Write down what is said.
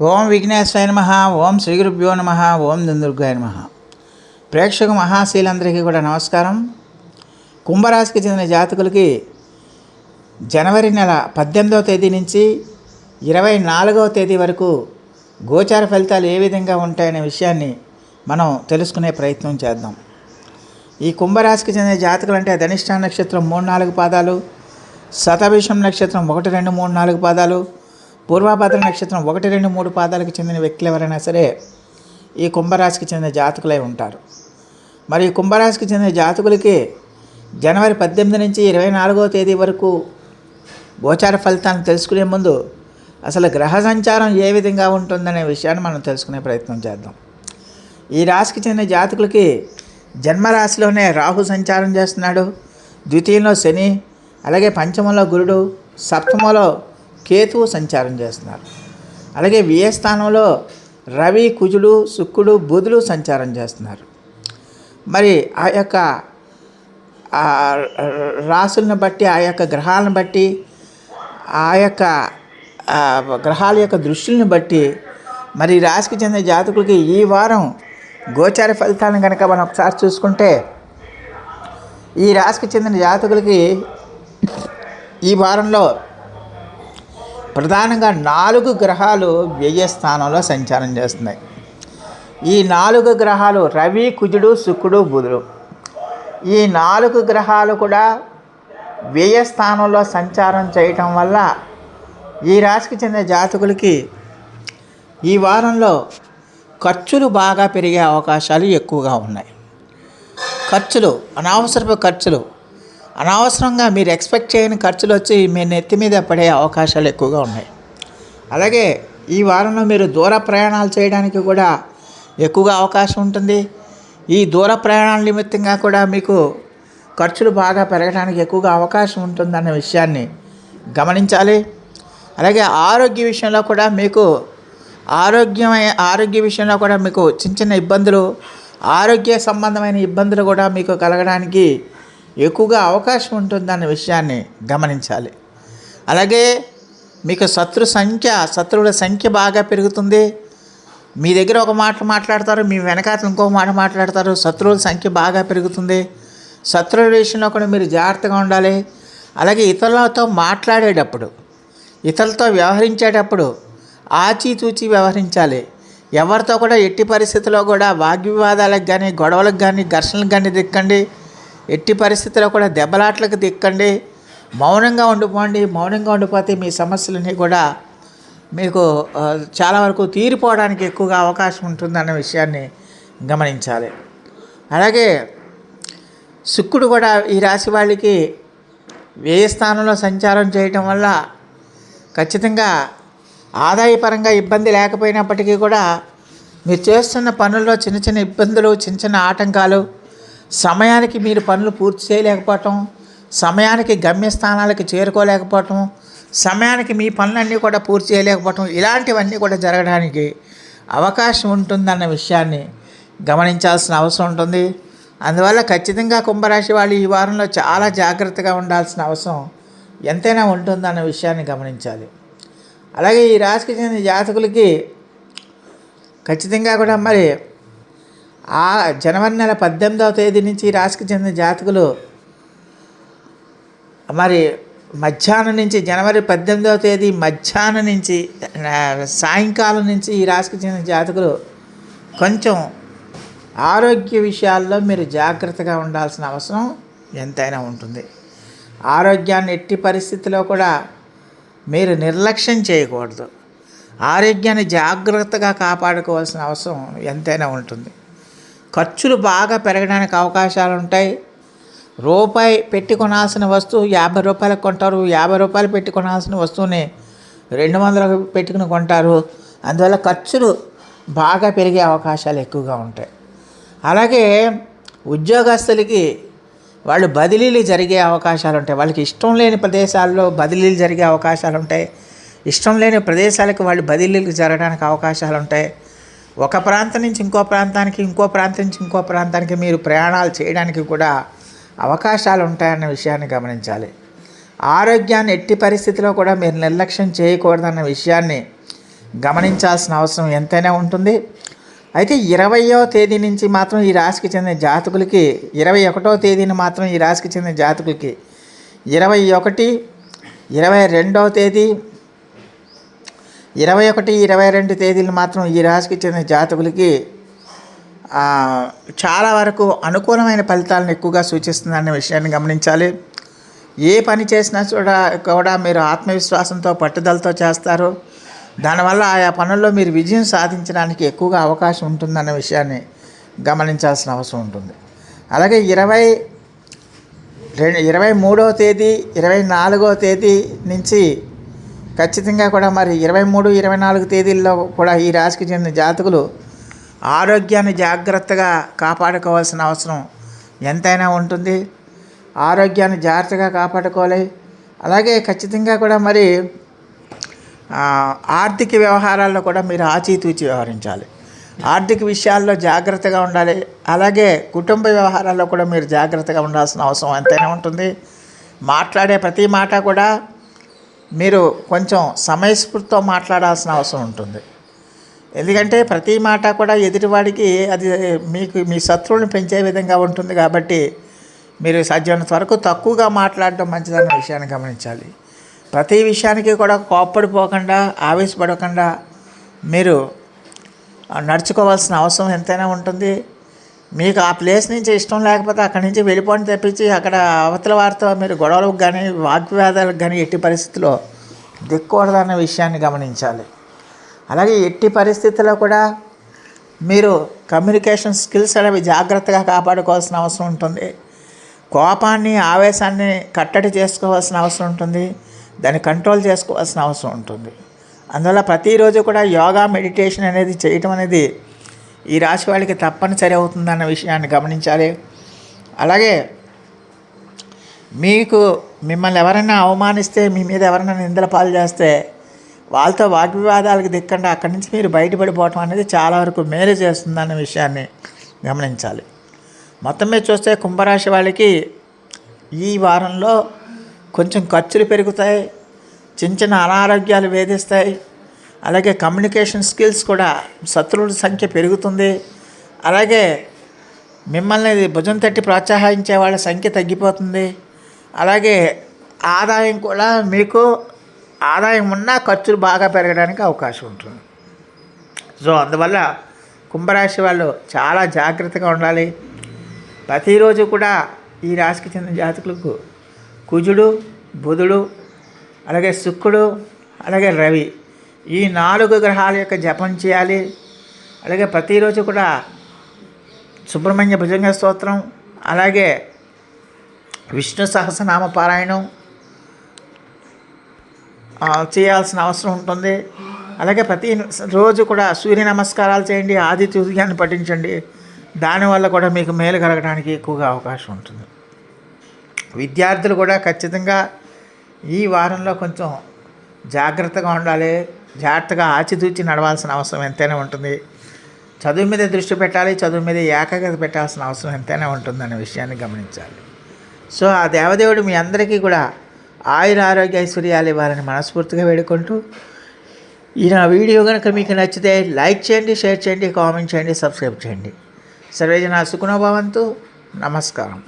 ఓం విఘ్నేశ్వరాయ నమ ఓం శ్రీ గురుభ్యో నమ ఓం దుందుర్గాయ నమ. ప్రేక్షక మహాశీలందరికీ కూడా నమస్కారం. కుంభరాశికి చెందిన జాతకులకి జనవరి నెల పద్దెనిమిదవ తేదీ నుంచి ఇరవై నాలుగవ తేదీ వరకు గోచార ఫలితాలు ఏ విధంగా ఉంటాయనే విషయాన్ని మనం తెలుసుకునే ప్రయత్నం చేద్దాం. ఈ కుంభరాశికి చెందిన జాతకులు అంటే ధనిష్ట నక్షత్రం మూడు నాలుగు పాదాలు శతభిషం నక్షత్రం ఒకటి రెండు మూడు నాలుగు పాదాలు పూర్వభద్ర నక్షత్రం ఒకటి రెండు మూడు పాదాలకు చెందిన వ్యక్తులు ఎవరైనా సరే ఈ కుంభరాశికి చెందిన జాతకులై ఉంటారు. మరి ఈ కుంభరాశికి చెందిన జాతకులకి జనవరి పద్దెనిమిది నుంచి ఇరవై నాలుగవ తేదీ వరకు గోచార ఫలితాలను తెలుసుకునే ముందు అసలు గ్రహ సంచారం ఏ విధంగా ఉంటుందనే విషయాన్ని మనం తెలుసుకునే ప్రయత్నం చేద్దాం. ఈ రాశికి చెందిన జాతకులకి జన్మరాశిలోనే రాహు సంచారం చేస్తున్నాడు. ద్వితీయంలో శని అలాగే పంచమంలో గురుడు సప్తమంలో కేతువు సంచారం చేస్తున్నారు. అలాగే వ్యయ స్థానంలో రవి కుజుడు శుక్రుడు బుధుడు సంచారం చేస్తున్నారు. మరి ఆ యొక్క రాశులను రాసులను బట్టి ఆ యొక్క గ్రహాలను బట్టి ఆ యొక్క గ్రహాల యొక్క దృష్టిని బట్టి మరి రాశికి చెందిన జాతకులకి ఈ వారం గోచార ఫలితాలను కనుక మనం ఒకసారి చూసుకుంటే ఈ రాశికి చెందిన జాతకులకి ఈ వారంలో ప్రధానంగా నాలుగు గ్రహాలు వ్యయస్థానంలో సంచారం చేస్తున్నాయి. ఈ నాలుగు గ్రహాలు రవి కుజుడు శుక్రుడు బుధుడు. ఈ నాలుగు గ్రహాలు కూడా వ్యయస్థానంలో సంచారం చేయటం వల్ల ఈ రాశికి చెందిన జాతకులకి ఈ వారంలో ఖర్చులు బాగా పెరిగే అవకాశాలు ఎక్కువగా ఉన్నాయి. ఖర్చులు అనవసరపు ఖర్చులు అనవసరంగా మీరు ఎక్స్పెక్ట్ చేయని ఖర్చులు వచ్చి మీ నెత్తి మీద పడే అవకాశాలు ఎక్కువగా ఉన్నాయి. అలాగే ఈ వారంలో మీరు దూర ప్రయాణాలు చేయడానికి కూడా ఎక్కువగా అవకాశం ఉంటుంది. ఈ దూర ప్రయాణాల నిమిత్తంగా కూడా మీకు ఖర్చులు బాగా పెరగడానికి ఎక్కువగా అవకాశం ఉంటుందన్న విషయాన్ని గమనించాలి. అలాగే ఆరోగ్య విషయంలో కూడా మీకు ఆరోగ్యమైన ఆరోగ్య విషయంలో కూడా మీకు చిన్న చిన్న ఇబ్బందులు ఆరోగ్య సంబంధమైన ఇబ్బందులు కూడా మీకు కలగడానికి ఎక్కువగా అవకాశం ఉంటుందన్న విషయాన్ని గమనించాలి. అలాగే మీకు శత్రు సంఖ్య శత్రువుల సంఖ్య బాగా పెరుగుతుంది. మీ దగ్గర ఒక మాట మాట్లాడతారు మీ వెనకాతలు ఇంకో మాట మాట్లాడతారు శత్రువుల సంఖ్య బాగా పెరుగుతుంది. శత్రువుల విషయంలో కూడా మీరు జాగ్రత్తగా ఉండాలి. అలాగే ఇతరులతో మాట్లాడేటప్పుడు ఇతరులతో వ్యవహరించేటప్పుడు ఆచితూచి వ్యవహరించాలి. ఎవరితో కూడా ఎట్టి పరిస్థితుల్లో కూడా వాగ్వివాదాలకు కానీ గొడవలకు కానీ ఘర్షణలకు కానీ దిక్కండి ఎట్టి పరిస్థితుల్లో కూడా దెబ్బలాట్లకు దిక్కండి మౌనంగా ఉండిపోండి. మౌనంగా ఉండిపోతే మీ సమస్యలన్నీ కూడా మీకు చాలా వరకు తీరిపోవడానికి ఎక్కువగా అవకాశం ఉంటుందన్న విషయాన్ని గమనించాలి. అలాగే శుక్రుడు కూడా ఈ రాశి వాళ్ళకి వ్యయ స్థానంలో సంచారం చేయటం వల్ల ఖచ్చితంగా ఆదాయపరంగా ఇబ్బంది లేకపోయినప్పటికీ కూడా మీరు చేస్తున్న పనుల్లో చిన్న చిన్న ఇబ్బందులు చిన్న చిన్న ఆటంకాలు సమయానికి మీరు పనులు పూర్తి చేయలేకపోవటం సమయానికి గమ్యస్థానాలకు చేరుకోలేకపోవటం సమయానికి మీ పనులన్నీ కూడా పూర్తి చేయలేకపోవటం ఇలాంటివన్నీ కూడా జరగడానికి అవకాశం ఉంటుందన్న విషయాన్ని గమనించాల్సిన అవసరం ఉంటుంది. అందువల్ల ఖచ్చితంగా కుంభరాశి వాళ్ళు ఈ వారంలో చాలా జాగ్రత్తగా ఉండాల్సిన అవసరం ఎంతైనా ఉంటుందన్న విషయాన్ని గమనించాలి. అలాగే ఈ రాశికి చెందిన జాతకులకి ఖచ్చితంగా కూడా మరి ఆ జనవరి నెల పద్దెనిమిదవ తేదీ నుంచి రాశికి చెందిన జాతకులు మరి మధ్యాహ్నం నుంచి జనవరి పద్దెనిమిదవ తేదీ మధ్యాహ్నం నుంచి సాయంకాలం నుంచి ఈ రాశికి చెందిన జాతకులు కొంచెం ఆరోగ్య విషయాల్లో మీరు జాగ్రత్తగా ఉండాల్సిన అవసరం ఎంతైనా ఉంటుంది. ఆరోగ్యాన్ని ఎట్టి పరిస్థితిలో కూడా మీరు నిర్లక్ష్యం చేయకూడదు. ఆరోగ్యాన్ని జాగ్రత్తగా కాపాడుకోవాల్సిన అవసరం ఎంతైనా ఉంటుంది. ఖర్చులు బాగా పెరగడానికి అవకాశాలు ఉంటాయి. రూపాయి పెట్టి కొనాల్సిన వస్తువు యాభై రూపాయలకు కొంటారు. యాభై రూపాయలు పెట్టి కొనాల్సిన వస్తువుని రెండు వందలకు పెట్టుకుని కొంటారు. అందువల్ల ఖర్చులు బాగా పెరిగే అవకాశాలు ఎక్కువగా ఉంటాయి. అలాగే ఉద్యోగస్తులకి వాళ్ళు బదిలీలు జరిగే అవకాశాలు ఉంటాయి. వాళ్ళకి ఇష్టం లేని ప్రదేశాల్లో బదిలీలు జరిగే అవకాశాలు ఉంటాయి. ఇష్టం లేని ప్రదేశాలకు వాళ్ళు బదిలీలు జరగడానికి అవకాశాలు ఉంటాయి. ఒక ప్రాంతం నుంచి ఇంకో ప్రాంతానికి ఇంకో ప్రాంతం నుంచి ఇంకో ప్రాంతానికి మీరు ప్రయాణాలు చేయడానికి కూడా అవకాశాలు ఉంటాయన్న విషయాన్ని గమనించాలి. ఆరోగ్యాన్ని ఎట్టి పరిస్థితిలో కూడా మీరు నిర్లక్ష్యం చేయకూడదన్న విషయాన్ని గమనించాల్సిన అవసరం ఎంతైనా ఉంటుంది. అయితే ఇరవయో తేదీ నుంచి మాత్రం ఈ రాశికి చెందిన జాతకులకి ఇరవై ఒకటో తేదీని మాత్రం ఈ రాశికి చెందిన జాతకులకి ఇరవై ఒకటి ఇరవై రెండవ తేదీ ఇరవై ఒకటి ఇరవై రెండు తేదీలు మాత్రం ఈ రాశికి చెందిన జాతకులకి చాలా వరకు అనుకూలమైన ఫలితాలను ఎక్కువగా సూచిస్తుందనే విషయాన్ని గమనించాలి. ఏ పని చేసినా కూడా కూడా మీరు ఆత్మవిశ్వాసంతో పట్టుదలతో చేస్తారు. దానివల్ల ఆయా పనుల్లో మీరు విజయం సాధించడానికి ఎక్కువగా అవకాశం ఉంటుందన్న విషయాన్ని గమనించాల్సిన అవసరం ఉంటుంది. అలాగే ఇరవై రెండు ఇరవై మూడవ తేదీ ఇరవై నాలుగవ తేదీ నుంచి ఖచ్చితంగా కూడా మరి ఇరవై మూడు ఇరవై నాలుగు తేదీల్లో కూడా ఈ రాశికి చెందిన జాతకులు ఆరోగ్యాన్ని జాగ్రత్తగా కాపాడుకోవాల్సిన అవసరం ఎంతైనా ఉంటుంది. ఆరోగ్యాన్ని జాగ్రత్తగా కాపాడుకోవాలి. అలాగే ఖచ్చితంగా కూడా మరి ఆర్థిక వ్యవహారాల్లో కూడా మీరు ఆచితూచి వ్యవహరించాలి. ఆర్థిక విషయాల్లో జాగ్రత్తగా ఉండాలి. అలాగే కుటుంబ వ్యవహారాల్లో కూడా మీరు జాగ్రత్తగా ఉండాల్సిన అవసరం ఎంతైనా ఉంటుంది. మాట్లాడే ప్రతి మాట కూడా మీరు కొంచెం సమయస్ఫూర్తితో మాట్లాడాల్సిన అవసరం ఉంటుంది. ఎందుకంటే ప్రతి మాట కూడా ఎదుటివాడికి అది మీకు మీ శత్రువులను పెంచే విధంగా ఉంటుంది కాబట్టి మీరు సాధ్యమైనంత వరకు తక్కువగా మాట్లాడడం మంచిదన్న విషయాన్ని గమనించాలి. ప్రతి విషయానికి కూడా కోప్పడిపోకుండా ఆవేశపడకుండా మీరు నడుచుకోవాల్సిన అవసరం ఎంతైనా ఉంటుంది. మీకు ఆ ప్లేస్ నుంచి ఇష్టం లేకపోతే అక్కడి నుంచి వెళ్ళిపోండి తెప్పించి అక్కడ అవతల వారితో మీరు గొడవలకు కానీ వాగ్వేదాలకు కానీ ఎట్టి పరిస్థితిలో దిక్కూడదన్న విషయాన్ని గమనించాలి. అలాగే ఎట్టి పరిస్థితుల్లో కూడా మీరు కమ్యూనికేషన్ స్కిల్స్ అనేవి జాగ్రత్తగా కాపాడుకోవాల్సిన అవసరం ఉంటుంది. కోపాన్ని ఆవేశాన్ని కట్టడి చేసుకోవాల్సిన అవసరం ఉంటుంది. దాన్ని కంట్రోల్ చేసుకోవాల్సిన అవసరం ఉంటుంది. అందువల్ల ప్రతిరోజు కూడా యోగా మెడిటేషన్ అనేది చేయటం అనేది ఈ రాశి వాళ్ళకి తప్పనిసరి అవుతుందన్న విషయాన్ని గమనించాలి. అలాగే మీకు మిమ్మల్ని ఎవరైనా అవమానిస్తే మీ మీద ఎవరైనా నిందల పాలు చేస్తే వాళ్ళతో వాగ్వివాదాలకు దిక్కండి. అక్కడి నుంచి మీరు బయటపడిపోవటం అనేది చాలా వరకు మేలు చేస్తుందన్న విషయాన్ని గమనించాలి. మొత్తం మీద చూస్తే కుంభరాశి వాళ్ళకి ఈ వారంలో కొంచెం ఖర్చులు పెరుగుతాయి చిన్న చిన్న అనారోగ్యాలు వేధిస్తాయి అలాగే కమ్యూనికేషన్ స్కిల్స్ కూడా శత్రువుల సంఖ్య పెరుగుతుంది. అలాగే మిమ్మల్ని భుజం తట్టి ప్రోత్సహించే వాళ్ళ సంఖ్య తగ్గిపోతుంది. అలాగే ఆదాయం కూడా మీకు ఆదాయం ఉన్నా ఖర్చులు బాగా పెరగడానికి అవకాశం ఉంటుంది. సో అందువల్ల కుంభరాశి వాళ్ళు చాలా జాగ్రత్తగా ఉండాలి. ప్రతిరోజు కూడా ఈ రాశికి చెందిన జాతకులకు కుజుడు బుధుడు అలాగే శుక్రుడు అలాగే రవి ఈ నాలుగు గ్రహాల యొక్క జపం చేయాలి. అలాగే ప్రతిరోజు కూడా సుబ్రహ్మణ్య భుజంగ స్తోత్రం అలాగే విష్ణు సహస్రనామ పారాయణం చేయాల్సిన అవసరం ఉంటుంది. అలాగే ప్రతి రోజు కూడా సూర్య నమస్కారాలు చేయండి ఆదిత్య ఉదయాన్ని పఠించండి. దానివల్ల కూడా మీకు మేలు కలగడానికి ఎక్కువగా అవకాశం ఉంటుంది. విద్యార్థులు కూడా ఖచ్చితంగా ఈ వారంలో కొంచెం జాగ్రత్తగా ఉండాలి. జాగ్రత్తగా ఆచితూచి నడవాల్సిన అవసరం ఎంతైనా ఉంటుంది. చదువు మీద దృష్టి పెట్టాలి చదువు మీద ఏకాగ్రత పెట్టాల్సిన అవసరం ఎంతైనా ఉంటుందనే విషయాన్ని గమనించాలి. సో ఆ దేవదేవుడు మీ అందరికీ కూడా ఆయుర ఆరోగ్య ఐశ్వర్యాలు ఇవ్వాలని మనస్ఫూర్తిగా వేడుకుంటూ ఈ నా వీడియో కనుక మీకు నచ్చితే లైక్ చేయండి షేర్ చేయండి కామెంట్ చేయండి సబ్స్క్రైబ్ చేయండి. సర్వేజన సుఖనోభవంతు. నమస్కారం.